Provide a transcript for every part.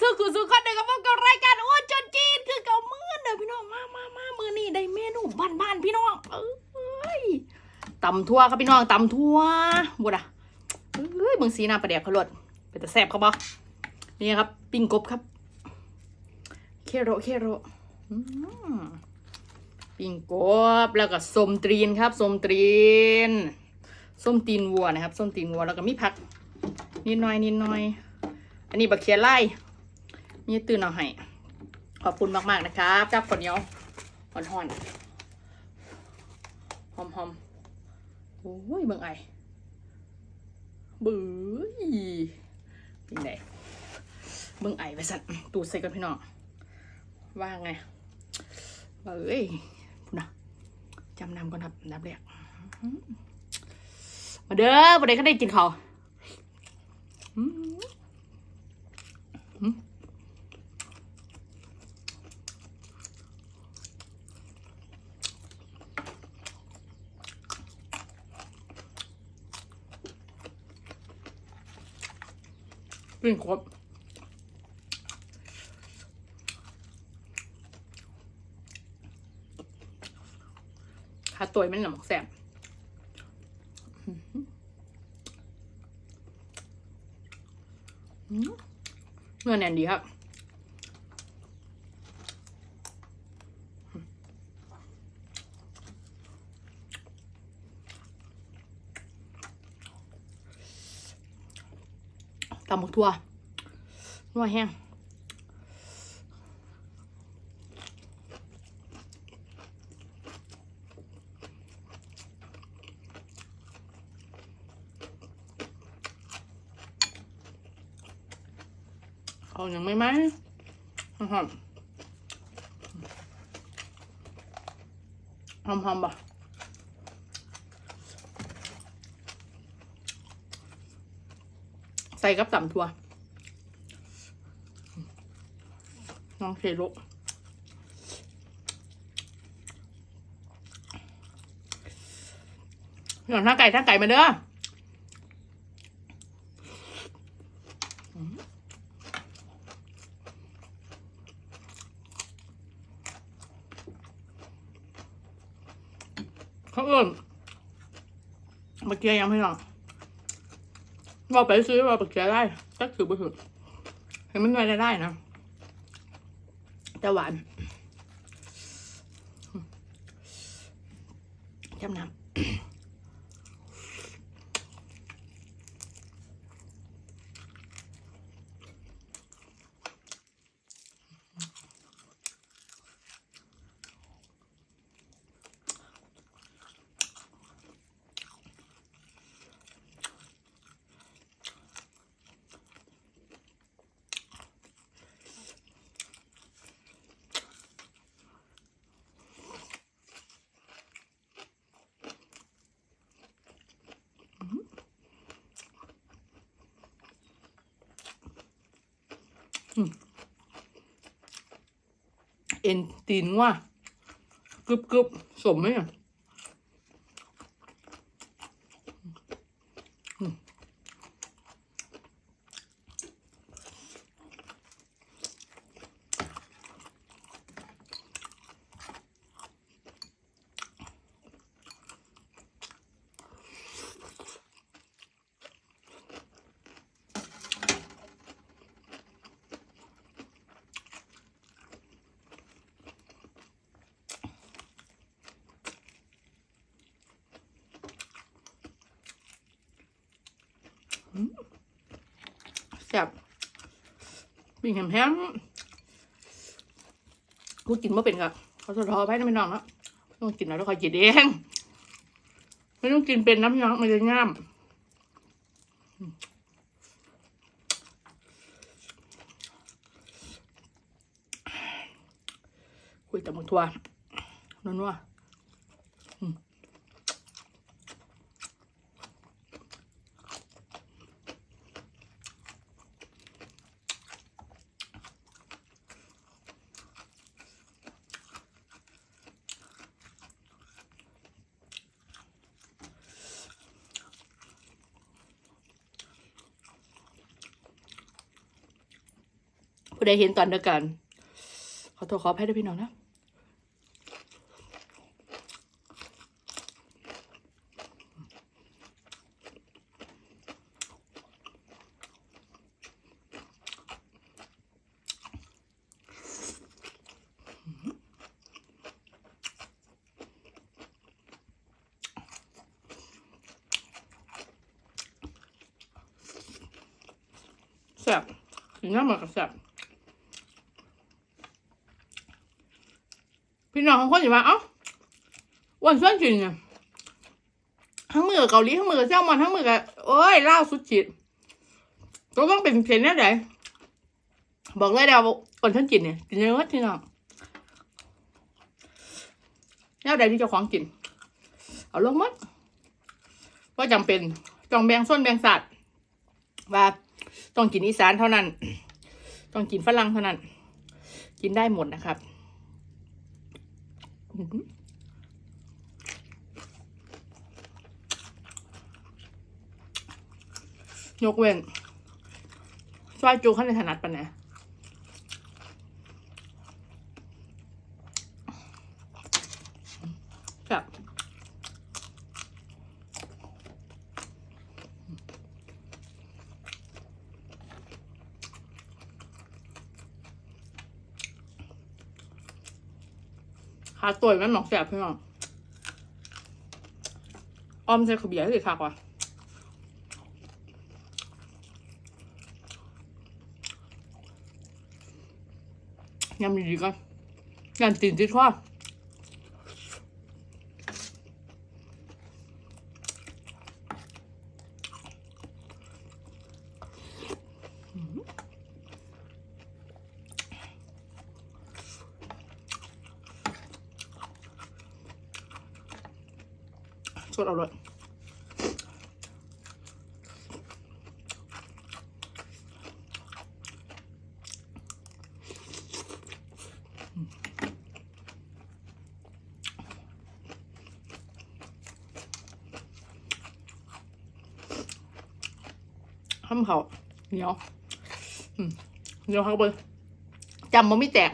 ซื้อคือซื้อคนเดียวกับพวกกับรายการอ้วนจนจีนคือเก่ามือเด้อพี่น้องมามามามือนี่ได้เมนูบ้านบ้านๆพี่น้องเอ้ยตำทั่วครับพี่น้องตำทั่วบุดอะเอ้ยเมืองสีน้าประเดี๋ยวเขาลดเป็นแต่แซ่บเขาบอนี่ครับ ปิ้งกบครับ เคโรเคโรปิ้งกบแล้วก็ส้มตรีนครับส้มตรีนส้มตีนวัวนะครับส้มตีนวัวแล้วก็มีผักนิดหน่อยนิดหน่อย อันนี้บักเขียไล่ มีตื่นเอาให้ขอบคุณมาก ๆ นะครับกับคนเนียหอนหอนหอมหอมๆโอ้ยเบิ่งไอบื้อเป็นไงเบิ่งไอไปสั่นตูดใส่กันพี่น้องว่าไงเอ้ยพุ่นนะจำนำก่อนครับนดับแรกอื้มาเด้อประเดี๋ยวก็ได้กินเขาอืมอืม ปิ้งครบขาตัวมันหนำแสบเนื้อแน่นดีครับ ตำหมกทั่วนัวแห้งเอาอย่างไม่ไหมหอมหอมหอมๆบ่ ใส่กับตำทั่วน้องเคโรหย่อนท่าไก่ท่าไก่มาเด้อเขาเอิ่มเมื่อกี้ยังไม่ลอ เราไปซื้อว่าปรึกษาได้ก็ถือไปเถอเห็นมันไม่ได้ได้นะแต่หวานจำน้ำ เอ็นตีนว่ากรึบกรึบสมไหมอะ แซ่บปิ้งแฮมๆพูกินว่าเป็นกับเขาจะรอไปนะพี่น้องเนาะต้องกินแล้วต้องคอยกินเองไม่ต้องกินเป็นน้ำพี่น้องมันจะง่ามคุยแต่หมดทัวนัวๆ อ ผู้ใดเห็นตอนเดียวกัน ขอโทษขออภัยด้วยพี่น้องนะแซ่บกินน้ำมันกับแซ่บ พี่น้องของคนอยู่ว่าเอ้าวันส่วนกินเนี่ยทั้งมือกับเกาหลีทั้งมือกับแซลมอนทั้งมือกับโอ้ยล่าสุดจิตก็ต้องเป็นเพลนแน่ไหนบอกเลยเดี๋ยวก่อนฉันกินเนี่ยกินเยอะที่น้องแนวใดที่เจ้าของกิน เอาลงมัดว่าจำเป็นต้องแบ่งส่วนแบ่งสัตว์ว่าต้องกินอีสานเท่านั้น ต้องกินฝรั่งเท่านั้น กินได้หมดนะครับ ยกเว้นซอยจูขั้นในถนัดปะเนี่ยครับ ขาตัวมันหมอกแสบพี่น้องออมใส่ขบียร์ให้คักว่ะยำดีๆก่อนยำตีนที่ทอดส ดเอาเลยห้ำเขาเหนียวเหนียวครับเบอร์จำมันไม่แตก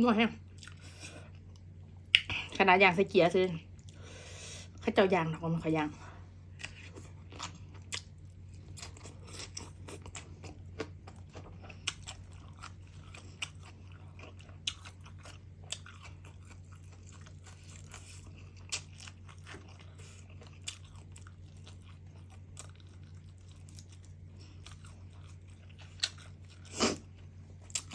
นวดแห้งขนาดยางใส่เกียร์ซื้อข้าเจ้ายางหนักมันขอยาง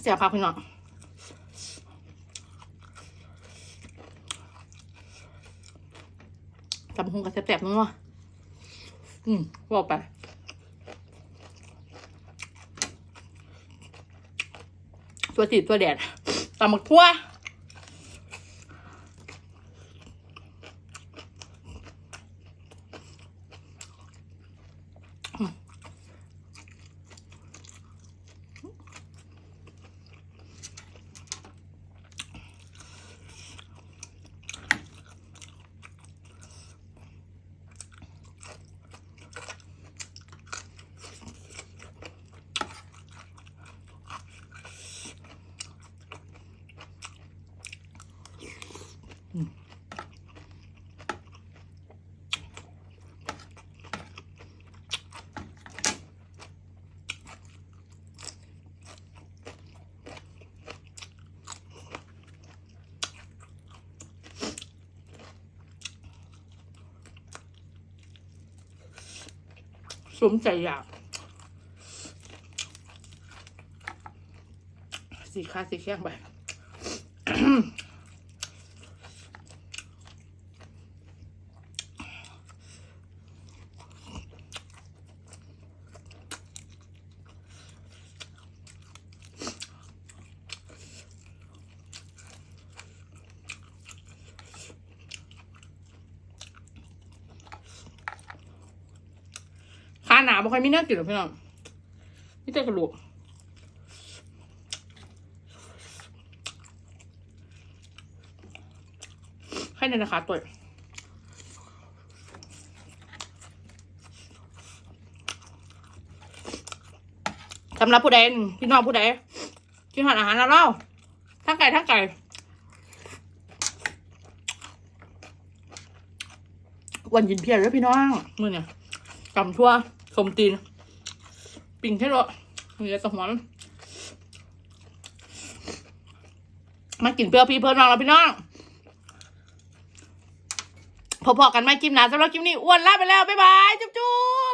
เสียบครับพี่น้อง จำคงกับแสบๆนัวอืมบอกไปตัวติดตัวแดดตำหมักทั่ว สมใจอยาก สีค้าสีแข้งไปบ่ ค่อยมีนื้อกินหรอกพี่น้องนี่แต่กระดูกให้ในราคาตัวสำหรับผู้ใดพี่น้องผู้ใดที่ทานอาหารแล้วเล่าทั้งไก่ทั้งไก่วันยินเพียรแล้วพี่น้องมือเนี่ยกำทั่ว สมตีน ปิ่งแค่รอมีแต่ตะหวนมากินเปรี้ยวพี่เพื่อนน้องแล้วพี่น้องพอๆกันไม่กินหนาสำหรับคลิปนี้อ้วนลาไปแล้ว บ๊ายบาย จุ๊บ